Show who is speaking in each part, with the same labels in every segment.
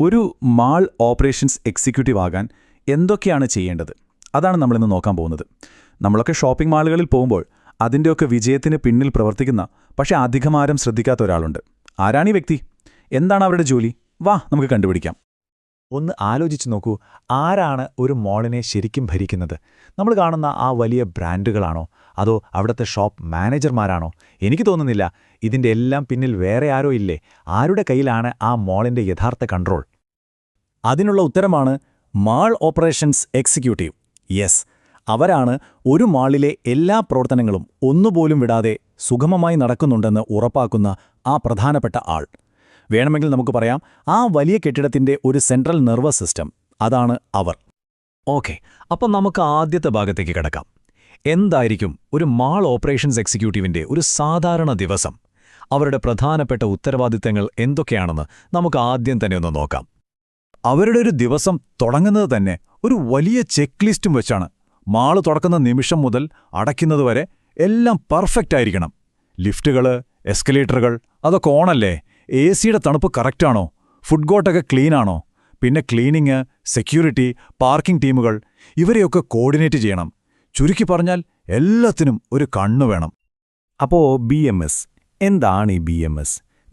Speaker 1: ഒരു mall operations executive ആകാൻ എന്തൊക്കെയാണ് ചെയ്യേണ്ടത്? അതാണ് നമ്മളിന്ന് നോക്കാൻ പോകുന്നത്. നമ്മളൊക്കെ ഷോപ്പിംഗ് മാളുകളിൽ പോകുമ്പോൾ അതിന്റെയൊക്കെ വിജയത്തിന് പിന്നിൽ പ്രവർത്തിക്കുന്ന പക്ഷേ അധികമാരം ശ്രദ്ധിക്കാത്ത ഒരാളുണ്ട്. ആരാണീ വ്യക്തി? എന്താണ് അവരുടെ ജോലി? വാ നമുക്ക് കണ്ടുപിടിക്കാം.
Speaker 2: ഒന്ന് ആലോചിച്ചു നോക്കൂ ആരാണ് ഒരു മോളിനെ ശരിക്കും ഭരിക്കുന്നത്? നമ്മൾ കാണുന്ന ആ വലിയ ബ്രാൻഡുകളാണോ? അതോ അവിടുത്തെ ഷോപ്പ് മാനേജർമാരാണോ? എനിക്ക് തോന്നുന്നില്ല ഇതിന്റെ എല്ലാം പിന്നിൽ വേറെ ആരോ ഇല്ലേ? ആരുടെ കയ്യിലാണ് ആ മോളിന്റെ യഥാർത്ഥ കൺട്രോൾ?
Speaker 3: അതിനുള്ള ഉത്തരമാണ് മാൾ ഓപ്പറേഷൻസ് എക്സിക്യൂട്ടീവ്. യെസ് അവരാണ് ഒരു മാളിലെ എല്ലാ പ്രവർത്തനങ്ങളും ഒന്നുപോലും വിടാതെ സുഗമമായി നടക്കുന്നുണ്ടെന്ന് ഉറപ്പാക്കുന്ന ആ പ്രധാനപ്പെട്ട ആൾ. വേണമെങ്കിൽ നമുക്ക് പറയാം ആ വലിയ കെട്ടിടത്തിന്റെ ഒരു സെൻട്രൽ നെർവസ് സിസ്റ്റം അതാണ് അവർ. ഓക്കെ അപ്പം നമുക്ക് ആദ്യത്തെ ഭാഗത്തേക്ക് കിടക്കാം. എന്തായിരിക്കും ഒരു മാൾ ഓപ്പറേഷൻസ് എക്സിക്യൂട്ടീവിന്റെ ഒരു സാധാരണ ദിവസം? അവരുടെ പ്രധാനപ്പെട്ട ഉത്തരവാദിത്തങ്ങൾ എന്തൊക്കെയാണെന്ന് നമുക്ക് ആദ്യം തന്നെ ഒന്ന് നോക്കാം. അവരുടെ ഒരു ദിവസം തുടങ്ങുന്നത് തന്നെ ഒരു വലിയ ചെക്ക് ലിസ്റ്റും വെച്ചാണ്. മാൾ തുറക്കുന്ന നിമിഷം മുതൽ അടയ്ക്കുന്നതുവരെ എല്ലാം പെർഫെക്റ്റ് ആയിരിക്കണം. ലിഫ്റ്റുകൾ എസ്കലേറ്ററുകൾ അതൊക്കെ ഓണല്ലേ? എ സിയുടെ തണുപ്പ് കറക്റ്റാണോ? ഫുഡ് കോട്ടൊക്കെ ക്ലീനാണോ? പിന്നെ ക്ലീനിങ് സെക്യൂരിറ്റി പാർക്കിംഗ് ടീമുകൾ ഇവരെയൊക്കെ കോർഡിനേറ്റ് ചെയ്യണം. ചുരുക്കി പറഞ്ഞാൽ എല്ലാത്തിനും ഒരു കണ്ണു വേണം.
Speaker 1: അപ്പോൾ ബി എന്താണ് ഈ ബി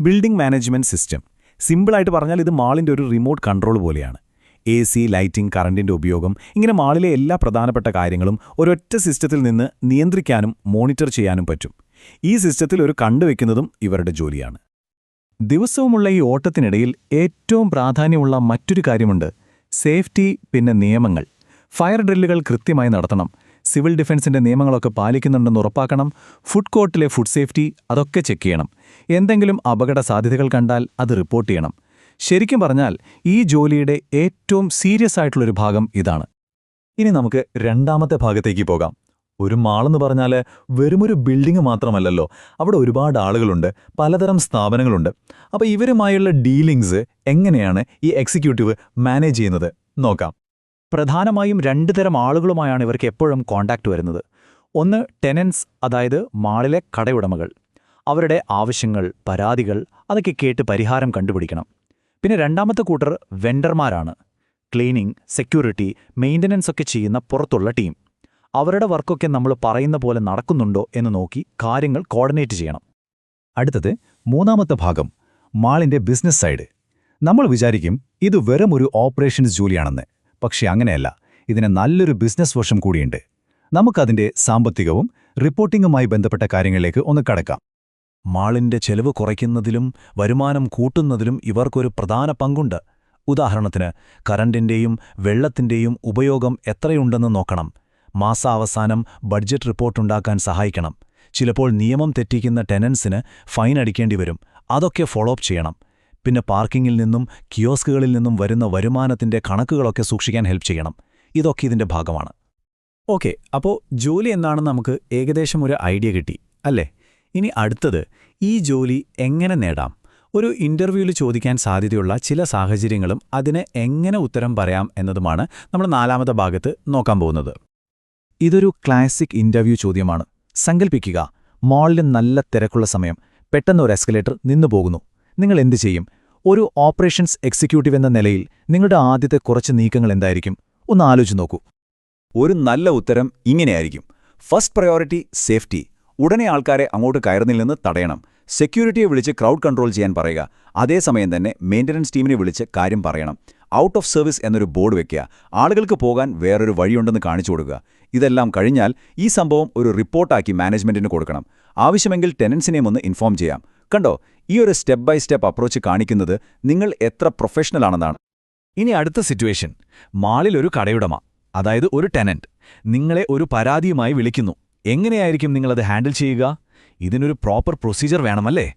Speaker 1: ബിൽഡിംഗ് മാനേജ്മെന്റ് സിസ്റ്റം. സിമ്പിളായിട്ട് പറഞ്ഞാൽ ഇത് മാളിന്റെ ഒരു റിമോട്ട് കൺട്രോൾ പോലെയാണ്. എ സി ലൈറ്റിംഗ് കറണ്ടിന്റെ ഉപയോഗം ഇങ്ങനെ മാളിലെ എല്ലാ പ്രധാനപ്പെട്ട കാര്യങ്ങളും ഒരൊറ്റ സിസ്റ്റത്തിൽ നിന്ന് നിയന്ത്രിക്കാനും മോണിറ്റർ ചെയ്യാനും പറ്റും. ഈ സിസ്റ്റത്തിൽ ഒരു കണ്ടുവെക്കുന്നതും ഇവരുടെ ജോലിയാണ്. ദിവസവുമുള്ള ഈ ഓട്ടത്തിനിടയിൽ ഏറ്റവും പ്രാധാന്യമുള്ള മറ്റൊരു കാര്യമുണ്ട് സേഫ്റ്റി പിന്നെ നിയമങ്ങൾ. ഫയർ ഡ്രില്ലുകൾ കൃത്യമായി നടത്തണം. സിവിൽ ഡിഫൻസിന്റെ നിയമങ്ങളൊക്കെ പാലിക്കുന്നുണ്ടെന്ന് ഉറപ്പാക്കണം ഫുഡ് കോർട്ടിലെ ഫുഡ് സേഫ്റ്റി അതൊക്കെ ചെക്ക് ചെയ്യണം. എന്തെങ്കിലും അപകട സാധ്യതകൾ കണ്ടാൽ അത് റിപ്പോർട്ട് ചെയ്യണം. ശരിക്കും പറഞ്ഞാൽ ഈ ജോലിയുടെ ഏറ്റവും സീരിയസ് ആയിട്ടുള്ളൊരു ഭാഗം ഇതാണ്. ഇനി നമുക്ക് രണ്ടാമത്തെ ഭാഗത്തേക്ക് പോകാം. ഒരു മാളെന്ന് പറഞ്ഞാൽ വെറുമൊരു ബിൽഡിംഗ് മാത്രമല്ലല്ലോ അവിടെ ഒരുപാട് ആളുകളുണ്ട് പലതരം സ്ഥാപനങ്ങളുണ്ട്. അപ്പോൾ ഇവരുമായുള്ള ഡീലിങ്സ് എങ്ങനെയാണ് ഈ എക്സിക്യൂട്ടീവ് മാനേജ് ചെയ്യുന്നത്? നോക്കാം. പ്രധാനമായും രണ്ടു തരം ആളുകളുമായാണ് ഇവർക്ക് എപ്പോഴും കോണ്ടാക്ട് വരുന്നത്. ഒന്ന് ടെനൻസ് അതായത് മാളിലെ കടയുടമകൾ. അവരുടെ ആവശ്യങ്ങൾ പരാതികൾ അതൊക്കെ കേട്ട് പരിഹാരം കണ്ടുപിടിക്കണം. പിന്നെ രണ്ടാമത്തെ കൂട്ടർ വെണ്ടർമാരാണ്. ക്ലീനിങ് സെക്യൂരിറ്റി മെയിന്റനൻസ് ഒക്കെ ചെയ്യുന്ന പുറത്തുള്ള ടീം. അവരുടെ വർക്കൊക്കെ നമ്മൾ പറയുന്ന പോലെ നടക്കുന്നുണ്ടോ എന്ന് നോക്കി കാര്യങ്ങൾ കോർഡിനേറ്റ് ചെയ്യണം. അടുത്തത് മൂന്നാമത്തെ ഭാഗം മാളിന്റെ ബിസിനസ് സൈഡ്. നമ്മൾ വിചാരിക്കും ഇത് വെറും ഒരു ഓപ്പറേഷൻസ് ജോലിയാണെന്ന്. പക്ഷേ അങ്ങനെയല്ല. ഇതിന് നല്ലൊരു ബിസിനസ് വർഷം കൂടിയുണ്ട്. നമുക്കതിന്റെ സാമ്പത്തികവും റിപ്പോർട്ടിംഗുമായി ബന്ധപ്പെട്ട കാര്യങ്ങളിലേക്ക് ഒന്ന് കടക്കാം. മാളിന്റെ ചെലവ് കുറയ്ക്കുന്നതിലും വരുമാനം കൂട്ടുന്നതിലും ഇവർക്കൊരു പ്രധാന പങ്കുണ്ട്. ഉദാഹരണത്തിന് കറണ്ടിന്റെയും വെള്ളത്തിന്റെയും ഉപയോഗം എത്രയുണ്ടെന്ന് നോക്കണം. മാസാവസാനം ബഡ്ജറ്റ് റിപ്പോർട്ടുണ്ടാക്കാൻ സഹായിക്കണം. ചിലപ്പോൾ നിയമം തെറ്റിക്കുന്ന ടെനൻസിന് ഫൈൻ അടിക്കേണ്ടി വരും. അതൊക്കെ ഫോളോ അപ്പ് ചെയ്യണം. പിന്നെ പാർക്കിങ്ങിൽ നിന്നും കിയോസ്കുകളിൽ നിന്നും വരുന്ന വരുമാനത്തിന്റെ കണക്കുകളൊക്കെ സൂക്ഷിക്കാൻ ഹെൽപ്പ് ചെയ്യണം. ഇതൊക്കെ ഇതിന്റെ ഭാഗമാണ്. ഓക്കെ അപ്പോൾ ജോലി എന്താണെന്ന് നമുക്ക് ഏകദേശം ഒരു ഐഡിയ കിട്ടി അല്ലേ? ഇനി അടുത്തത് ഈ ജോലി എങ്ങനെ നേടാം? ഒരു ഇന്റർവ്യൂവിൽ ചോദിക്കാൻ സാധ്യതയുള്ള ചില സാഹചര്യങ്ങളും അതിന് എങ്ങനെ ഉത്തരം പറയാം എന്നതുമാണ് നമ്മൾ നാലാമത്തെ ഭാഗത്ത് നോക്കാൻ പോകുന്നത്. ഇതൊരു ക്ലാസിക് ഇന്റർവ്യൂ ചോദ്യമാണ്. സങ്കൽപ്പിക്കുക മോളിൽ നല്ല തിരക്കുള്ള സമയം പെട്ടെന്ന് ഒരു എസ്കലേറ്റർ നിന്നു പോകുന്നു. നിങ്ങൾ എന്തു ചെയ്യും? ഒരു ഓപ്പറേഷൻസ് എക്സിക്യൂട്ടീവ് എന്ന നിലയിൽ നിങ്ങളുടെ ആദ്യത്തെ കുറച്ച് നീക്കങ്ങൾ എന്തായിരിക്കും? ഒന്ന് ആലോചിച്ച് നോക്കൂ.
Speaker 4: ഒരു നല്ല ഉത്തരം ഇങ്ങനെയായിരിക്കും. ഫസ്റ്റ് പ്രയോറിറ്റി സേഫ്റ്റി ഉടനെ ആൾക്കാരെ അങ്ങോട്ട് കയറുന്നില്ലെന്ന് തടയണം. സെക്യൂരിറ്റിയെ വിളിച്ച് ക്രൗഡ് കൺട്രോൾ ചെയ്യാൻ പറയുക. അതേസമയം തന്നെ മെയിന്റനൻസ് ടീമിനെ വിളിച്ച് കാര്യം പറയണം. ഔട്ട് ഓഫ് സർവീസ് എന്നൊരു ബോർഡ് വെക്കുക. ആളുകൾക്ക് പോകാൻ വേറൊരു വഴിയുണ്ടെന്ന് കാണിച്ചു കൊടുക്കുക. ഇതെല്ലാം കഴിഞ്ഞാൽ ഈ സംഭവം ഒരു റിപ്പോർട്ടാക്കി മാനേജ്മെന്റിന് കൊടുക്കണം. ആവശ്യമെങ്കിൽ ടെനൻസിനെയും ഒന്ന് ഇൻഫോം ചെയ്യാം. കണ്ടോ ഈ ഒരു സ്റ്റെപ്പ് ബൈ സ്റ്റെപ്പ് അപ്രോച്ച് കാണിക്കുന്നത് നിങ്ങൾ എത്ര പ്രൊഫഷണൽ ആണെന്നാണ്.
Speaker 1: ഇനി അടുത്ത സിറ്റുവേഷൻ മാളിൽ ഒരു കടയുടമ അതായത് ഒരു ടെനന്റ് നിങ്ങളെ ഒരു പരാതിയുമായി വിളിക്കുന്നു. എങ്ങനെയായിരിക്കും നിങ്ങളത് ഹാൻഡിൽ ചെയ്യുക? ഇതിനൊരു പ്രോപ്പർ പ്രൊസീജിയർ വേണമല്ലേ?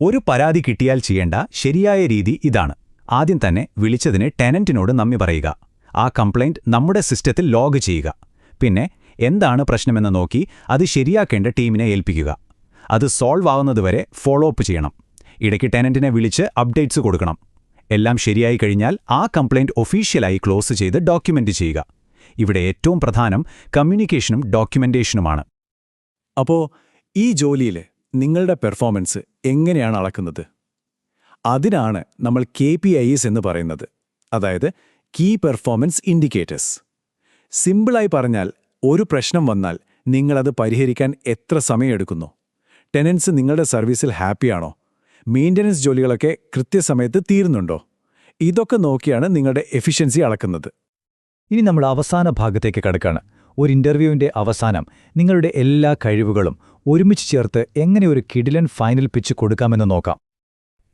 Speaker 1: ഒരു പരാതി കിട്ടിയാൽ ചെയ്യേണ്ട ശരിയായ രീതി ഇതാണ്. ആദ്യം തന്നെ വിളിച്ചതിന് ടെനന്റിനോട് നന്ദി പറയുക. ആ കംപ്ലൈന്റ് നമ്മുടെ സിസ്റ്റത്തിൽ ലോഗ് ചെയ്യുക. പിന്നെ എന്താണ് പ്രശ്നമെന്ന് നോക്കി അത് ശരിയാക്കേണ്ട ടീമിനെ ഏൽപ്പിക്കുക. അത് സോൾവ് ആവുന്നതുവരെ ഫോളോ അപ്പ് ചെയ്യണം. ഇടയ്ക്ക് ടെനന്റിനെ വിളിച്ച് അപ്ഡേറ്റ്സ് കൊടുക്കണം. എല്ലാം ശരിയായി കഴിഞ്ഞാൽ ആ കംപ്ലൈന്റ് ഒഫീഷ്യലായി ക്ലോസ് ചെയ്ത് ഡോക്യുമെന്റ് ചെയ്യുക. ഇവിടെ ഏറ്റവും പ്രധാനം കമ്മ്യൂണിക്കേഷനും ഡോക്യുമെന്റേഷനുമാണ് അപ്പോൾ ഈ ജോലിയിൽ നിങ്ങളുടെ പെർഫോമൻസ് എങ്ങനെയാണ് അളക്കുന്നത്?
Speaker 3: അതിനാണ് നമ്മൾ കെ എന്ന് പറയുന്നത്. അതായത് കീ പെർഫോമൻസ് ഇൻഡിക്കേറ്റേഴ്സ് സിമ്പിളായി പറഞ്ഞാൽ ഒരു പ്രശ്നം വന്നാൽ നിങ്ങളത് പരിഹരിക്കാൻ എത്ര സമയമെടുക്കുന്നു? ടെനൻസ് നിങ്ങളുടെ സർവീസിൽ ഹാപ്പിയാണോ? മെയിന്റനൻസ് ജോലികളൊക്കെ കൃത്യസമയത്ത് തീരുന്നുണ്ടോ? ഇതൊക്കെ നോക്കിയാണ് നിങ്ങളുടെ എഫിഷ്യൻസി അളക്കുന്നത്.
Speaker 2: ഇനി നമ്മൾ അവസാന ഭാഗത്തേക്ക് കടക്കാണ്. ഒരു ഇന്റർവ്യൂവിന്റെ അവസാനം നിങ്ങളുടെ എല്ലാ കഴിവുകളും ഒരുമിച്ച് ചേർത്ത് എങ്ങനെ ഒരു കിടിലൻ ഫൈനൽ പിച്ച് കൊടുക്കാമെന്ന് നോക്കാം.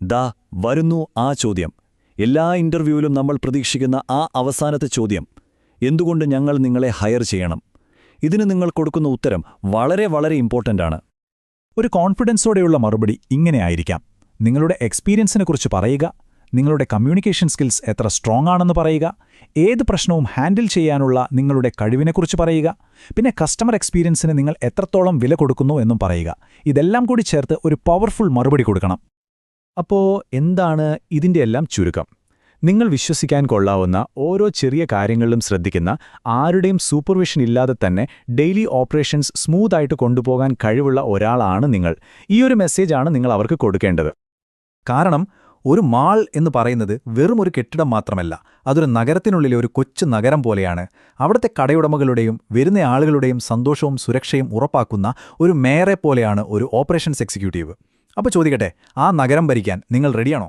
Speaker 3: ദാ വരുന്നു ആ ചോദ്യം. എല്ലാ ഇന്റർവ്യൂവിലും നമ്മൾ പ്രതീക്ഷിക്കുന്ന ആ അവസാനത്തെ ചോദ്യം. എന്തുകൊണ്ട് ഞങ്ങൾ നിങ്ങളെ ഹയർ ചെയ്യണം? ഇതിന് നിങ്ങൾ കൊടുക്കുന്ന ഉത്തരം വളരെ വളരെ ഇമ്പോർട്ടന്റ് ആണ്
Speaker 2: ഒരു കോൺഫിഡൻസോടെയുള്ള മറുപടി ഇങ്ങനെ ആയിരിക്കാം. നിങ്ങളുടെ എക്സ്പീരിയൻസിനെക്കുറിച്ച് പറയുക നിങ്ങളുടെ കമ്മ്യൂണിക്കേഷൻ സ്കിൽസ് എത്ര സ്ട്രോങ് ആണെന്ന് പറയുക ഏത് പ്രശ്നവും ഹാൻഡിൽ ചെയ്യാനുള്ള നിങ്ങളുടെ കഴിവിനെക്കുറിച്ച് പറയുക പിന്നെ കസ്റ്റമർ എക്സ്പീരിയൻസിന് നിങ്ങൾ എത്രത്തോളം വില കൊടുക്കുന്നു എന്നും പറയുക. ഇതെല്ലാം കൂടി ചേർത്ത് ഒരു പവർഫുൾ മറുപടി കൊടുക്കണം. അപ്പോ എന്താണ് ഇതിന്റെ എല്ലാം ചുരുക്കം? നിങ്ങൾ വിശ്വസിക്കാൻ കൊള്ളാവുന്ന ഓരോ ചെറിയ കാര്യങ്ങളിലും ശ്രദ്ധിക്കുന്ന ആരുടെയും സൂപ്പർവിഷൻ ഇല്ലാതെ തന്നെ ഡെയിലി ഓപ്പറേഷൻസ് സ്മൂത്തായിട്ട് കൊണ്ടുപോകാൻ കഴിവുള്ള ഒരാളാണ് നിങ്ങൾ. ഈ ഒരു മെസ്സേജാണ് നിങ്ങൾ അവർക്ക് കൊടുക്കേണ്ടത്. കാരണം ഒരു മാൾ എന്ന് പറയുന്നത് വെറും ഒരു കെട്ടിടം മാത്രമല്ല അതൊരു നഗരത്തിനുള്ളിലെ ഒരു കൊച്ചു നഗരം പോലെയാണ്. അവിടുത്തെ കടയുടമകളുടെയും വരുന്ന ആളുകളുടെയും സന്തോഷവും സുരക്ഷയും ഉറപ്പാക്കുന്ന ഒരു മേയറെ പോലെയാണ് ഒരു ഓപ്പറേഷൻസ് എക്സിക്യൂട്ടീവ് അപ്പോൾ ചോദിക്കട്ടെ ആ നഗരം ഭരിക്കാൻ നിങ്ങൾ റെഡിയാണോ